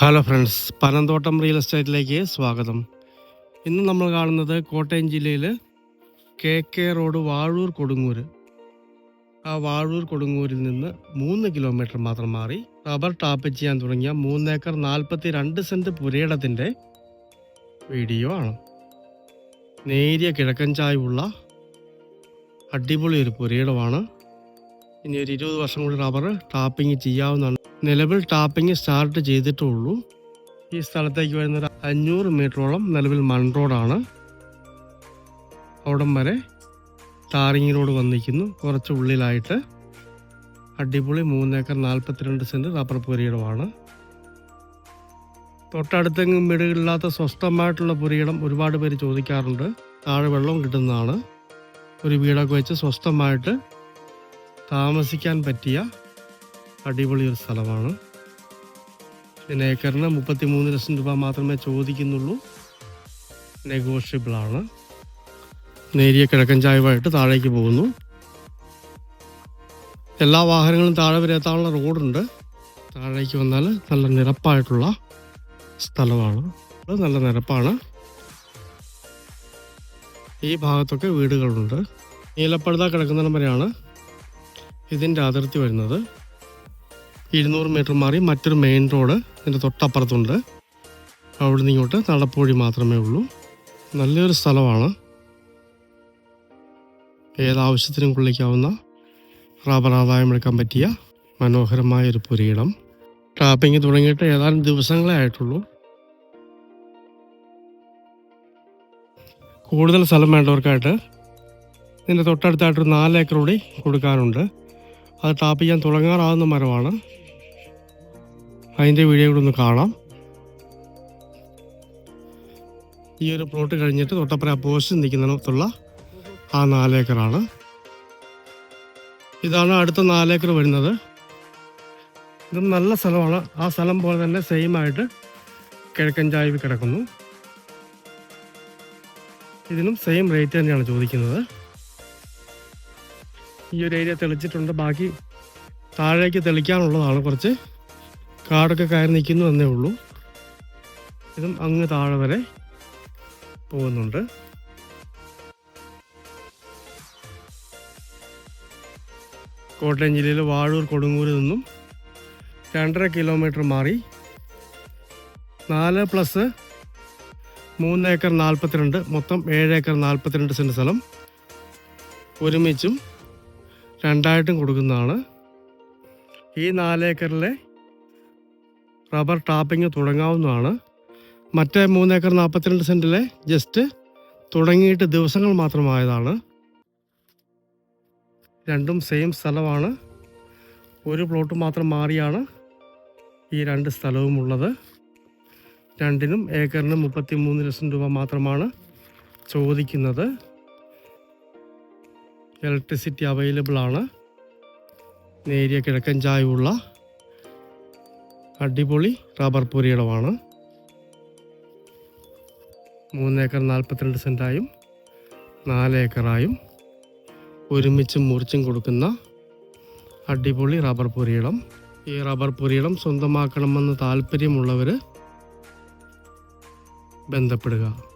Hello friends Panamthottam real എസ്റ്റേറ്റിലേക്ക് സ്വാഗതം. ഇന്ന് നമ്മൾ കാണുന്നത് കോട്ടയം ജില്ലയിൽ K K road Vazhoor Kodungoor ആ വാഴൂർ കൊടുങ്ങൂരിൽ നിന്ന് മൂന്ന് കിലോമീറ്റർ മാത്രം മാറി റബ്ബർ ടാപ്പ് ചെയ്യാൻ തുടങ്ങിയ മൂന്നേക്കർ നാൽപ്പത്തി രണ്ട് സെന്റ് പുരയിടത്തിന്റെ വീഡിയോ ആണ്. നേരിയ കിഴക്കൻ ചായവുള്ള അടിപൊളി ഒരു പുരയിടമാണ്. ഇനി ഒരു ഇരുപത് വർഷം കൂടി റബ്ബർ ടാപ്പിംഗ് ചെയ്യാവുന്നതാണ്. നിലവിൽ ടാപ്പിംഗ് സ്റ്റാർട്ട് ചെയ്തിട്ടുള്ളൂ. ഈ സ്ഥലത്തേക്ക് വരുന്നത് അഞ്ഞൂറ് മീറ്ററോളം നിലവിൽ മൺ റോഡാണ്. അവിടം വരെ ടാറിങ് റോഡ് വന്നിരിക്കുന്നു. കുറച്ച് ഉള്ളിലായിട്ട് അടിപൊളി മൂന്നേക്കർ നാൽപ്പത്തിരണ്ട് സെന്റ് റബ്ബർ പുരയിടമാണ്. തൊട്ടടുത്തെങ്ങും വീടുകളില്ലാത്ത സ്വസ്ഥമായിട്ടുള്ള പുരയിടം ഒരുപാട് പേര് ചോദിക്കാറുണ്ട്. താഴെ വെള്ളം കിട്ടുന്നതാണ്. ഒരു വീടൊക്കെ വെച്ച് സ്വസ്ഥമായിട്ട് താമസിക്കാൻ പറ്റിയ അടിപൊളി ഒരു സ്ഥലമാണ്. പിന്നെ ഏക്കറിന് മുപ്പത്തി മൂന്ന് ലക്ഷം രൂപ മാത്രമേ ചോദിക്കുന്നുള്ളൂ. നെഗോഷ്യബിളാണ്. നേരിയ കിഴക്കൻ ചായവായിട്ട് താഴേക്ക് പോകുന്നു. എല്ലാ വാഹനങ്ങളും താഴെ വരെ എത്താനുള്ള റോഡുണ്ട്. താഴേക്ക് വന്നാൽ നല്ല നിരപ്പായിട്ടുള്ള സ്ഥലമാണ്. നല്ല നിരപ്പാണ്. ഈ ഭാഗത്തൊക്കെ വീടുകളുണ്ട്. നീലപ്പഴുത കിടക്കുന്നിടം വരെയാണ് ഇതിന്റെ അതിർത്തി വരുന്നത്. ഇരുന്നൂറ് മീറ്റർ മാറി മറ്റൊരു മെയിൻ റോഡ് ഇതിന്റെ തൊട്ടപ്പുറത്തുണ്ട്. അവിടെ നിന്ന് ഇങ്ങോട്ട് നടപ്പുവഴി മാത്രമേ ഉള്ളൂ. നല്ലൊരു സ്ഥലമാണ്. ഏതാവശ്യത്തിനും കൊള്ളിക്കാവുന്ന റബ്ബർ ആദായം എടുക്കാൻ പറ്റിയ മനോഹരമായ ഒരു പുരീടം ടാപ്പിംഗ് തുടങ്ങിയിട്ട് ഏതാനും ദിവസങ്ങളെ ആയിട്ടുള്ളൂ. കൂടുതൽ സ്ഥലം വേണ്ടവർക്കായിട്ട് ഇതിന്റെ തൊട്ടടുത്തായിട്ടൊരു നാല് ഏക്കർ കൂടി കൊടുക്കാനുണ്ട്. അത് ടാപ്പ് ചെയ്യാൻ തുടങ്ങാറാവുന്ന മരമാണ്. അതിന്റെ വീഡിയോ കൂടെ ഒന്ന് കാണാം. ഈ ഒരു പ്ലോട്ട് കഴിഞ്ഞിട്ട് തൊട്ടപ്പുറ പോസ്റ്റ് നിൽക്കുന്നിടത്തുള്ള ആ നാലേക്കറാണ് ഇതാണ് അടുത്ത നാലേക്കർ വരുന്നത്. ഇതും നല്ല സ്ഥലമാണ്. ആ സ്ഥലം പോലെ തന്നെ സെയിം ആയിട്ട് കിഴക്കൻ ചായ്വ് കിടക്കുന്നു. ഇതിനും സെയിം റേറ്റ് തന്നെയാണ് ചോദിക്കുന്നത്. ഈ ഒരു ഏരിയ തെളിച്ചിട്ടുണ്ട്. ബാക്കി താഴേക്ക് തെളിക്കാനുള്ളതാണ് കുറച്ച് കാടൊക്കെ കയറി നിൽക്കുന്നു എന്നേ ഉള്ളൂ. ഇതും അങ്ങ് താഴെ വരെ പോകുന്നുണ്ട്. കോട്ടയം ജില്ലയിലെ വാഴൂർ കൊടുങ്ങൂരിൽ നിന്നും രണ്ടര കിലോമീറ്റർ മാറി നാല് പ്ലസ് മൂന്ന് ഏക്കർ നാൽപ്പത്തിരണ്ട് മൊത്തം ഏഴ് ഏക്കർ നാൽപ്പത്തിരണ്ട് സെന്റ് സ്ഥലം ഒരുമിച്ചും രണ്ടായിട്ടും കൊടുക്കുന്നതാണ്. ഈ നാലേക്കറിലെ റബ്ബർ ടാപ്പിംഗ് തുടങ്ങാവുന്നതാണ്. മറ്റേ മൂന്നേക്കർ നാൽപ്പത്തിരണ്ട് സെന്റിലെ ജസ്റ്റ് തുടങ്ങിയിട്ട് ദിവസങ്ങൾ മാത്രമായതാണ്. രണ്ടും സെയിം സ്ഥലമാണ്. ഒരു പ്ലോട്ട് മാത്രം മാറിയാണ് ഈ രണ്ട് സ്ഥലവും ഉള്ളത്. രണ്ടിനും ഏക്കറിന് മുപ്പത്തി മൂന്ന് ലക്ഷം രൂപ മാത്രമാണ് ചോദിക്കുന്നത്. ഇലക്ട്രിസിറ്റി അവൈലബിൾ ആണ്. നേരിയ കിഴക്കൻ ചായവുള്ള അടിപൊളി റബ്ബർ പുരയിടമാണ്. മൂന്നേക്കർ നാൽപ്പത്തിരണ്ട് സെന്റായും നാല് ഏക്കറായും ഒരുമിച്ച് മുറിച്ചും കൊടുക്കുന്ന അടിപൊളി റബ്ബർ പുരയിടം. ഈ റബ്ബർ പുരയിടം സ്വന്തമാക്കണമെന്ന് താല്പര്യമുള്ളവർ ബന്ധപ്പെടുക.